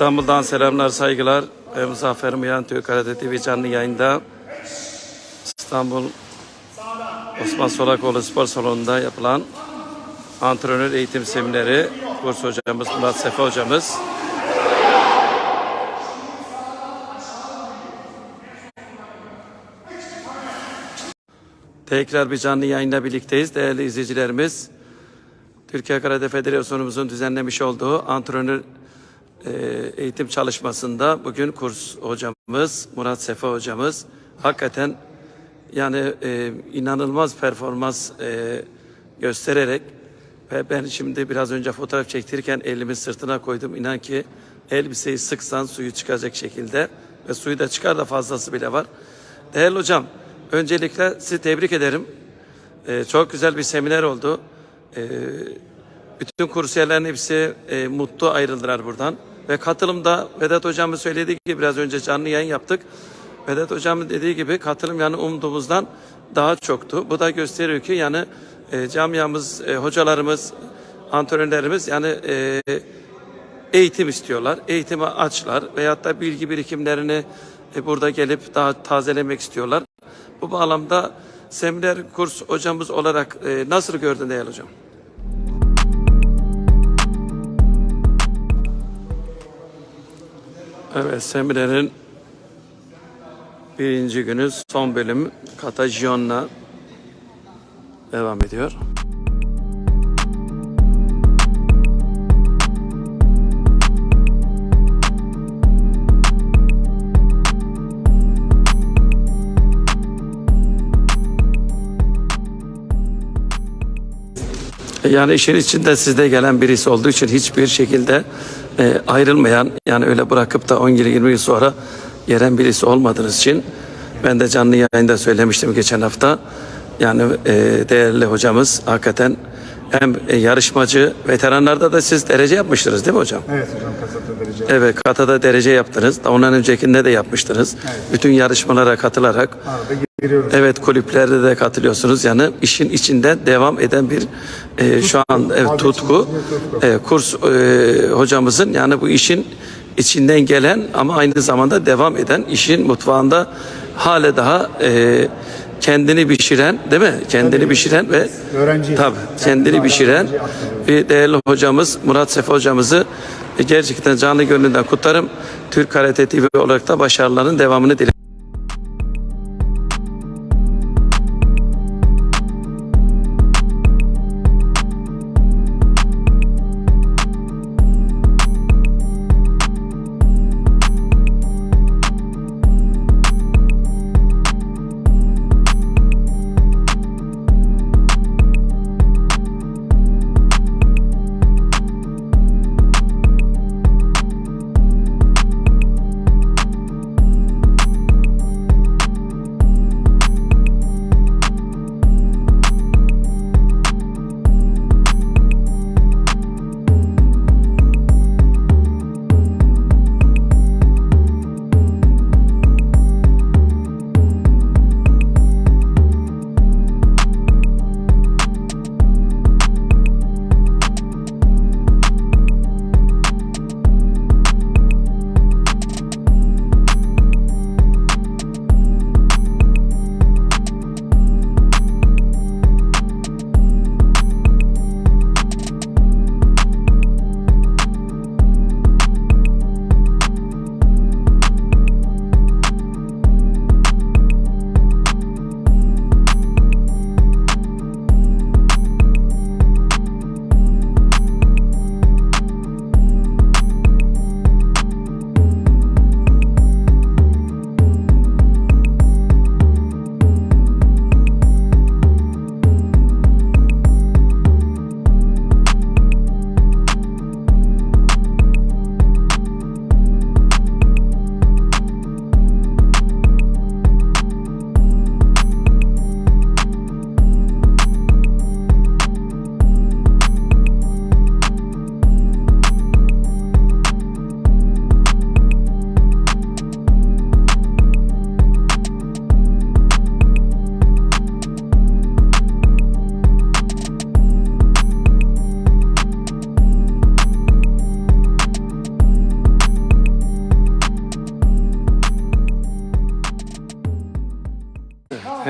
İstanbul'dan selamlar, saygılar. Ben Muzaffer Müyan Türk Karate TV canlı yayında İstanbul Osman Solakoğlu Spor Salonu'nda yapılan antrenör eğitim semineri kurs hocamız Murat Sefa hocamız Tekrar bir canlı yayında birlikteyiz değerli izleyicilerimiz. Türkiye Karate Federasyonumuzun düzenlemiş olduğu antrenör e, eğitim çalışmasında bugün kurs hocamız Murat Sefa hocamız hakikaten yani e, inanılmaz performans e, göstererek ve ben şimdi biraz önce fotoğraf çektirirken elimi sırtına koydum. İnan ki elbiseyi sıksan suyu çıkacak şekilde ve suyu da çıkar da fazlası bile var. Değerli hocam öncelikle sizi tebrik ederim. E, çok güzel bir seminer oldu. E, bütün kursiyerlerin hepsi e, mutlu ayrıldılar buradan. Ve katılımda Vedat hocamın söylediği gibi biraz önce canlı yayın yaptık. Vedat hocamın dediği gibi katılım yani umduğumuzdan daha çoktu. Bu da gösteriyor ki yani e, camiamız, e, hocalarımız, antrenörlerimiz yani e, eğitim istiyorlar. Eğitime açlar veyahut da bilgi birikimlerini e, burada gelip daha tazelemek istiyorlar. Bu bağlamda seminer kurs hocamız olarak e, nasıl gördün değerli hocam? Evet, seminerin birinci günü son bölüm Katajionn'la devam ediyor. Yani işin içinde sizde gelen birisi olduğu için hiçbir şekilde e, ayrılmayan yani öyle bırakıp da 10 yıl 20 yıl sonra gelen birisi olmadığınız için ben de canlı yayında söylemiştim geçen hafta. Yani e, değerli hocamız hakikaten hem e, yarışmacı veteranlarda da siz derece yapmıştınız değil mi hocam? Evet hocam kasapta derece. Evet katada derece yaptınız. Ondan öncekinde de yapmıştınız. Bütün yarışmalara katılarak Arada giriyoruz. Evet kulüplerde de katılıyorsunuz. Yani işin içinde devam eden bir e, şu an evet, tutku. E, kurs e, hocamızın yani bu işin içinden gelen ama aynı zamanda devam eden işin mutfağında hale daha e, kendini pişiren değil mi? Kendini pişiren ve Öğrenci. tabii kendini pişiren bir değerli hocamız Murat Sefa hocamızı e, gerçekten canlı gönlünden kutlarım. Türk Karate TV olarak da başarıların devamını dilerim.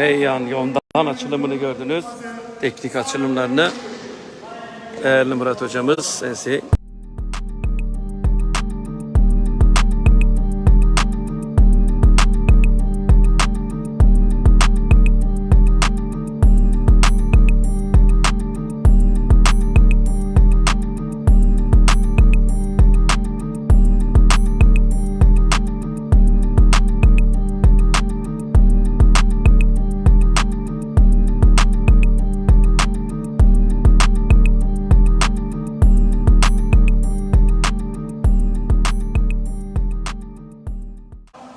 Heyyan yoldan açılımını gördünüz. Teknik açılımlarını. Değerli Murat hocamız sensi.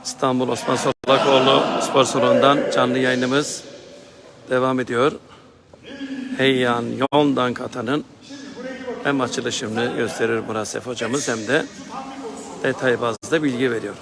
İstanbul Osman Solakoğlu Spor Salonu'ndan canlı yayınımız devam ediyor. Heyyan Yondan Katan'ın hem açılışını gösterir Murat Sef hocamız hem de detay bazda bilgi veriyor.